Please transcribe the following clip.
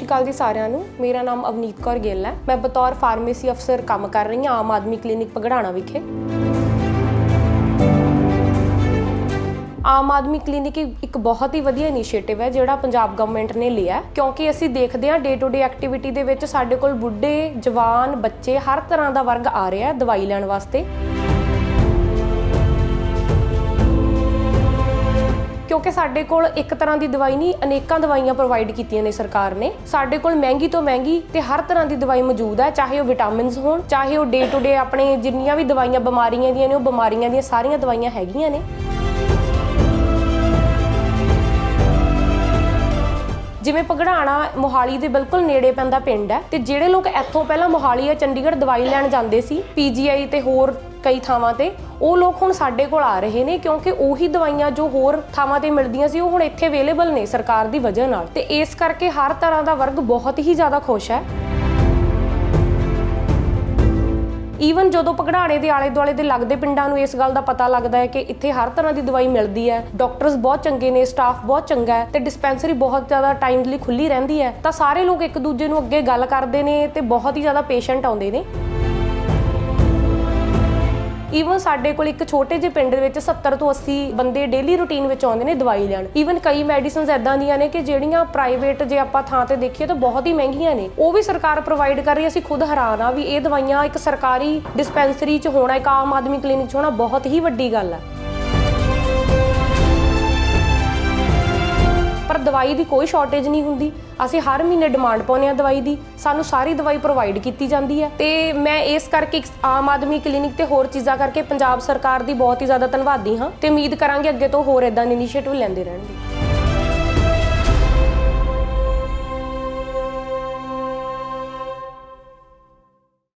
ਅਕਾਲ ਜੀ ਸਾਰਿਆਂ ਨੂੰ। ਮੇਰਾ ਨਾਮ ਅਵਨੀਤ ਕੌਰ ਗਿੱਲ ਹੈ। ਮੈਂ ਬਤੌਰ ਫਾਰਮੇਸੀ ਅਫਸਰ ਕੰਮ ਕਰ ਰਹੀ ਹਾਂ, ਆਮ ਆਦਮੀ ਕਲੀਨਿਕ ਪਗੜਾਣਾ ਵਿਖੇ। ਆਮ ਆਦਮੀ ਕਲੀਨਿਕ ਇੱਕ ਬਹੁਤ ਹੀ ਵਧੀਆ ਇਨੀਸ਼ੀਏਟਿਵ ਹੈ, ਜਿਹੜਾ ਪੰਜਾਬ ਗਵਰਨਮੈਂਟ ਨੇ ਲਿਆ ਕਿਉਂਕਿ ਅਸੀਂ ਦੇਖਦੇ ਹਾਂ ਡੇ ਟੂ ਡੇ ਐਕਟੀਵਿਟੀ ਦੇ ਵਿੱਚ ਸਾਡੇ ਕੋਲ ਬੁੱਢੇ, ਜਵਾਨ, ਬੱਚੇ ਹਰ ਤਰ੍ਹਾਂ ਦਾ ਵਰਗ ਆ ਰਿਹਾ ਹੈ ਦਵਾਈ ਲੈਣ ਵਾਸਤੇ। ਕਿਉਂਕਿ ਸਾਡੇ ਕੋਲ ਇੱਕ ਤਰ੍ਹਾਂ ਦੀ ਦਵਾਈ ਨਹੀਂ, ਅਨੇਕਾਂ ਦਵਾਈਆਂ ਪ੍ਰੋਵਾਈਡ ਕੀਤੀਆਂ ਨੇ ਸਰਕਾਰ ਨੇ। ਸਾਡੇ ਕੋਲ ਮਹਿੰਗੀ ਤੋਂ ਮਹਿੰਗੀ ਤੇ ਹਰ ਤਰ੍ਹਾਂ ਦੀ ਦਵਾਈ ਮੌਜੂਦ ਹੈ, ਚਾਹੇ ਉਹ ਵਿਟਾਮਿਨਸ ਹੋਣ, ਚਾਹੇ ਉਹ ਡੇ ਟੂ ਡੇ ਆਪਣੇ ਜਿੰਨੀਆਂ ਵੀ ਦਵਾਈਆਂ ਬਿਮਾਰੀਆਂ ਦੀਆਂ ਨੇ, ਉਹ ਬਿਮਾਰੀਆਂ ਦੀਆਂ ਸਾਰੀਆਂ ਦਵਾਈਆਂ ਹੈਗੀਆਂ ਨੇ। ਜਿਵੇਂ ਪਗੜਾਣਾ ਮੋਹਾਲੀ ਦੇ ਬਿਲਕੁਲ ਨੇੜੇ ਪੈਂਦਾ ਪਿੰਡ ਹੈ ਤੇ ਜਿਹੜੇ ਲੋਕ ਇੱਥੋਂ ਪਹਿਲਾਂ ਮੋਹਾਲੀ ਜਾਂ ਚੰਡੀਗੜ੍ਹ ਦਵਾਈ ਲੈਣ ਜਾਂਦੇ ਸੀ, ਪੀਜੀਆਈ ਤੇ ਹੋਰ ਕਈ ਥਾਵਾਂ ਤੇ, ਉਹ ਲੋਕ ਹੁਣ ਸਾਡੇ ਕੋਲ ਆ ਰਹੇ ਨੇ ਕਿਉਂਕਿ ਉਹੀ ਦਵਾਈਆਂ ਜੋ ਹੋਰ ਥਾਵਾਂ ਤੇ ਮਿਲਦੀਆਂ ਸੀ, ਉਹ ਹੁਣ ਇੱਥੇ ਅਵੇਲੇਬਲ ਨੇ ਸਰਕਾਰ ਦੀ ਵਜ੍ਹਾ ਨਾਲ। ਤੇ ਇਸ ਕਰਕੇ ਹਰ ਤਰ੍ਹਾਂ ਦਾ ਵਰਗ ਬਹੁਤ ਹੀ ਜ਼ਿਆਦਾ ਖੁਸ਼ ਹੈ। ਈਵਨ ਜਦੋਂ ਪਗੜਾਣੇ ਦੇ ਆਲੇ ਦੁਆਲੇ ਦੇ ਲੱਗਦੇ ਪਿੰਡਾਂ ਨੂੰ ਇਸ ਗੱਲ ਦਾ ਪਤਾ ਲੱਗਦਾ ਹੈ ਕਿ ਇੱਥੇ ਹਰ ਤਰ੍ਹਾਂ ਦੀ ਦਵਾਈ ਮਿਲਦੀ ਹੈ ਡਾਕਟਰਸ ਬਹੁਤ ਚੰਗੇ ਨੇ ਸਟਾਫ ਬਹੁਤ ਚੰਗਾ ਹੈ ਤੇ ਡਿਸਪੈਂਸਰੀ ਬਹੁਤ ਜ਼ਿਆਦਾ ਟਾਈਮਲੀ ਖੁੱਲੀ ਰਹਿੰਦੀ ਹੈ, ਤਾਂ ਸਾਰੇ ਲੋਕ ਇੱਕ ਦੂਜੇ ਨੂੰ ਅੱਗੇ ਗੱਲ ਕਰਦੇ ਨੇ ਤੇ ਬਹੁਤ ਹੀ ਜ਼ਿਆਦਾ ਪੇਸ਼ੈਂਟ ਆਉਂਦੇ ਨੇ। ਈਵਨ ਸਾਡੇ ਕੋਲ ਇੱਕ ਛੋਟੇ ਜਿਹੇ ਪਿੰਡ ਦੇ ਵਿੱਚ 70 ਤੋਂ 80 ਬੰਦੇ ਡੇਲੀ ਰੂਟੀਨ ਵਿੱਚ ਆਉਂਦੇ ਨੇ ਦਵਾਈ ਲੈਣ। ਈਵਨ ਕਈ ਮੈਡੀਸਿਨਸ ਐਦਾਂ ਦੀਆਂ ਨੇ ਕਿ ਜਿਹੜੀਆਂ ਪ੍ਰਾਈਵੇਟ ਜੇ ਆਪਾਂ ਥਾਂ ਤੇ ਦੇਖੀਏ ਤਾਂ ਬਹੁਤ ਹੀ ਮਹਿੰਗੀਆਂ ਨੇ। ਉਹ ਵੀ ਸਰਕਾਰ ਪ੍ਰੋਵਾਈਡ ਕਰ ਰਹੀ ਹੈ। ਅਸੀਂ ਖੁਦ ਹੈਰਾਨ ਆ ਵੀ ਇਹ ਦਵਾਈਆਂ ਇੱਕ ਸਰਕਾਰੀ ਡਿਸਪੈਂਸਰੀ 'ਚ ਹੋਣਾ, ਇੱਕ ਆਮ ਆਦਮੀ ਕਲੀਨਿਕ 'ਚ ਹੋਣਾ ਬਹੁਤ ਹੀ ਵੱਡੀ ਗੱਲ ਹੈ। ਪਰ ਦਵਾਈ ਦੀ ਕੋਈ ਸ਼ਾਰਟੇਜ ਨਹੀਂ ਹੁੰਦੀ। ਅਸੀਂ ਹਰ ਮਹੀਨੇ ਡਿਮਾਂਡ ਪਾਉਂਦੇ ਆ ਦਵਾਈ ਦੀ, ਸਾਨੂੰ ਸਾਰੀ ਦਵਾਈ ਪ੍ਰੋਵਾਈਡ ਕੀਤੀ ਜਾਂਦੀ ਹੈ। ਤੇ ਮੈਂ ਇਸ ਕਰਕੇ ਇੱਕ ਆਮ ਆਦਮੀ ਕਲੀਨਿਕ ਤੇ ਹੋਰ ਚੀਜ਼ਾਂ ਕਰਕੇ ਪੰਜਾਬ ਸਰਕਾਰ ਦੀ ਬਹੁਤ ਹੀ ਜ਼ਿਆਦਾ ਧੰਨਵਾਦੀ ਹਾਂ ਤੇ ਉਮੀਦ ਕਰਾਂਗੇ ਅੱਗੇ ਤੋਂ ਹੋਰ ਇਦਾਂ ਦੇ ਇਨੀਸ਼ੀਏਟਿਵ ਲੈਂਦੇ ਰਹਿਣਗੇ।